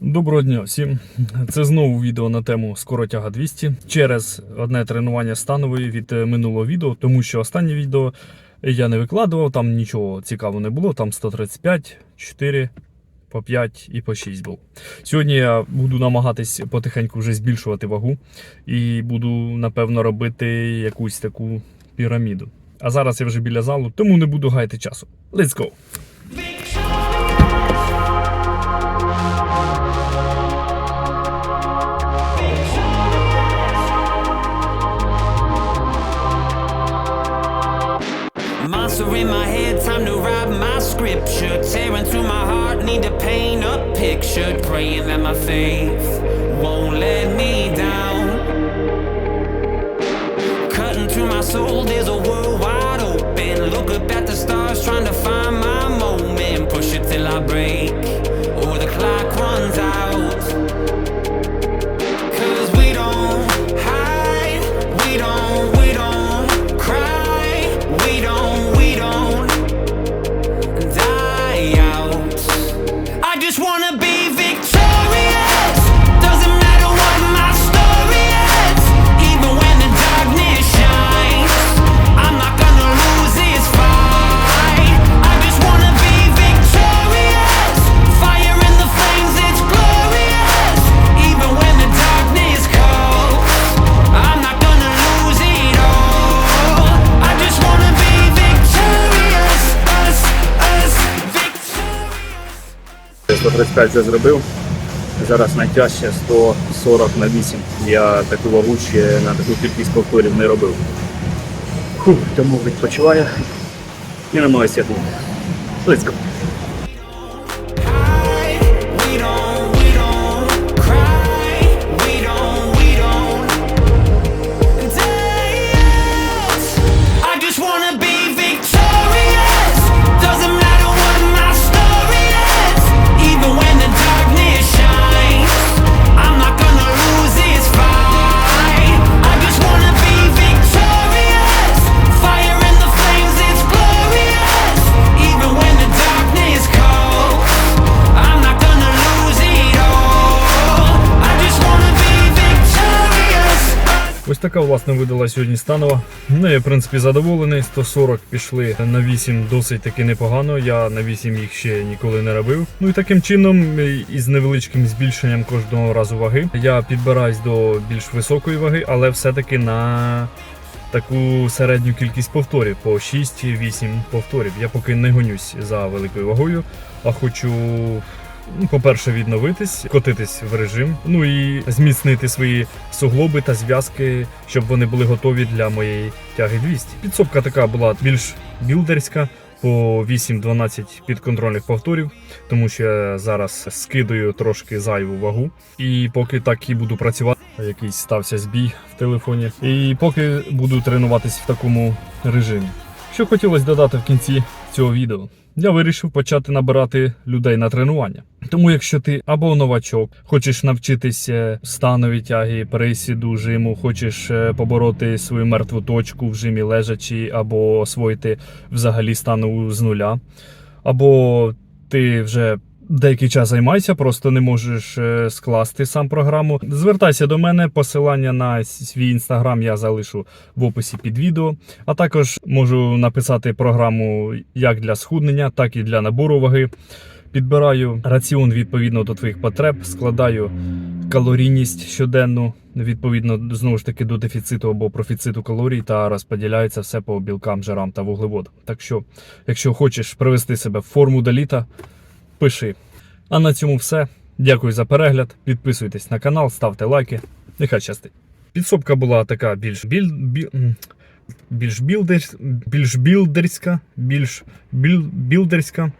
Доброго дня всім. Це знову відео на тему скоротяга 200 через одне тренування станової від е, минулого відео, тому що останнє відео я не викладував, там нічого цікавого не було. Там 135, 4, по 5 і по 6 було. Сьогодні я буду намагатись потихеньку вже збільшувати вагу і буду напевно робити якусь таку піраміду. А зараз я вже біля залу, тому не буду гаяти часу. Let's go! Scripture. Tearing through my heart, need to paint a picture. Praying that my faith won't let me down. Cutting through my soul, there's a world wide open. Look up at the stars, trying to find my moment. Push it till I break, 135 вже зробив. Зараз найтяжче 140 на 8. Я таку вагу ще на таку кількість повторів не робив. Фух, тому відпочиваю і намагаюся тут. Let's go. Така власне видала сьогодні станова. Ну, я в принципі задоволений. 140 пішли на 8 досить таки непогано. Я на 8 їх ще ніколи не робив. Ну і таким чином, із невеличким збільшенням кожного разу ваги, я підбираюсь до більш високої ваги, але все-таки на таку середню кількість повторів по 6-8 повторів. Я поки не гонюсь за великою вагою, а хочу. Ну, по-перше, відновитись, котитись в режим, ну і зміцнити свої суглоби та зв'язки, щоб вони були готові для моєї тяги 200. Підсобка така була більш білдерська. По 8-12 підконтрольних повторів, тому що я зараз скидаю трошки зайву вагу. І поки так і буду працювати, якийсь стався збій в телефоні. І поки буду тренуватись в такому режимі. Що хотілося додати в кінці цього відео, я вирішив почати набирати людей на тренування. Тому, якщо ти або новачок, хочеш навчитися станові тяги, присіду, жиму, хочеш е, побороти свою мертву точку в жимі лежачі, або освоїти взагалі стану з нуля, або ти вже деякий час займаєшся, просто не можеш е, скласти сам програму. Звертайся до мене, посилання на свій інстаграм я залишу в описі під відео. А також можу написати програму як для схуднення, так і для набору ваги. Підбираю раціон відповідно до твоїх потреб, складаю калорійність щоденну, відповідно знову ж таки до дефіциту або профіциту калорій, та розподіляється все по білкам, жирам та вуглеводам. Так що, якщо хочеш привести себе в форму до літа, пиши. А на цьому все. Дякую за перегляд. Підписуйтесь на канал, ставте лайки. Нехай щастить. Підсобка була така більш біль, Біль... більш білдерсь, більш білдерська, більш біл, білдерська.